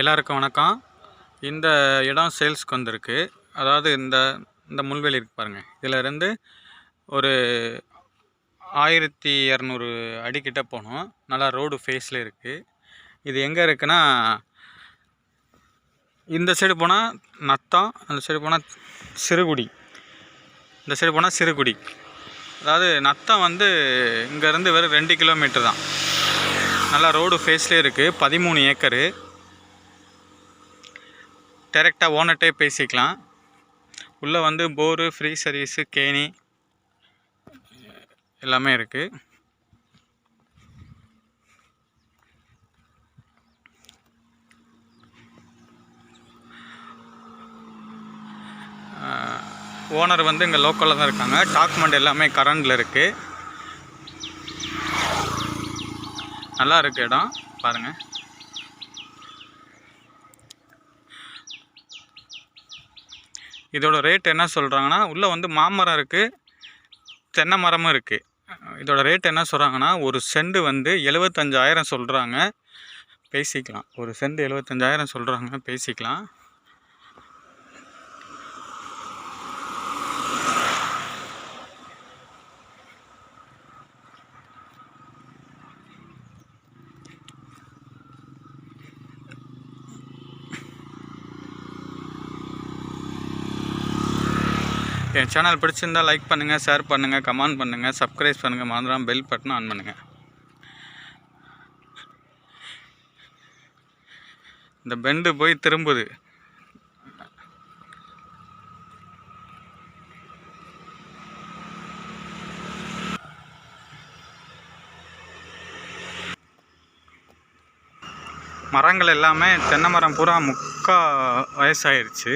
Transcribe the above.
எல்லாருக்கும் வணக்கம். இந்த இடம் சேல்ஸ்க்கு வந்திருக்கு. அதாவது இந்த இந்த முள்வெளி இருக்கு பாருங்கள் இதில் இருந்து ஒரு ஆயிரத்தி இரநூறு அடிக்கிட்ட போகணும் நல்லா ரோடு ஃபேஸில் இருக்குது இது எங்கே இருக்குன்னா இந்த சைடு போனால் நத்தம் அந்த சைடு போனால் சிறுகுடி. இந்த சைடு போனால் சிறுகுடி. அதாவது நத்தம் வந்து இங்கேருந்து வெறும் ரெண்டு கிலோமீட்டர் தான். நல்லா ரோடு ஃபேஸ்லேயே இருக்குது பதிமூணு ஏக்கரு. டைரெக்டாக ஓனர்கிட்டே பேசிக்கலாம். உள்ளே வந்து போரு ஃப்ரீ சர்வீஸு கேணி எல்லாமே இருக்குது ஓனர் வந்து இங்கே லோக்கலில் தான் இருக்காங்க. டாக்குமெண்ட் எல்லாமே கரண்டில் இருக்குது நல்லா இருக்குது இடம். பாருங்கள் இதோட ரேட் என்ன சொல்கிறாங்கன்னா உள்ளே வந்து மாமரம் இருக்குது தென்னை மரமும் இருக்குது இதோட ரேட் என்ன சொல்கிறாங்கன்னா ஒரு செண்டு வந்து எழுபத்தஞ்சாயிரம் சொல்கிறாங்க பேசிக்கலாம். ஒரு செண்டு எழுபத்தஞ்சாயிரம் சொல்கிறாங்க பேசிக்கலாம். என் சேனல் பிடிச்சிருந்தா லைக் பண்ணுங்கள் ஷேர் பண்ணுங்கள் கமெண்ட் பண்ணுங்கள் சப்ஸ்கிரைப் பண்ணுங்கள் மறந்துடாம பெல் பட்டன் ஆன் பண்ணுங்கள் இந்த பெண்டு போய் திரும்புது. மரங்கள் எல்லாமே தென்னை மரம் பூரா முக்கா வயசாயிருச்சு.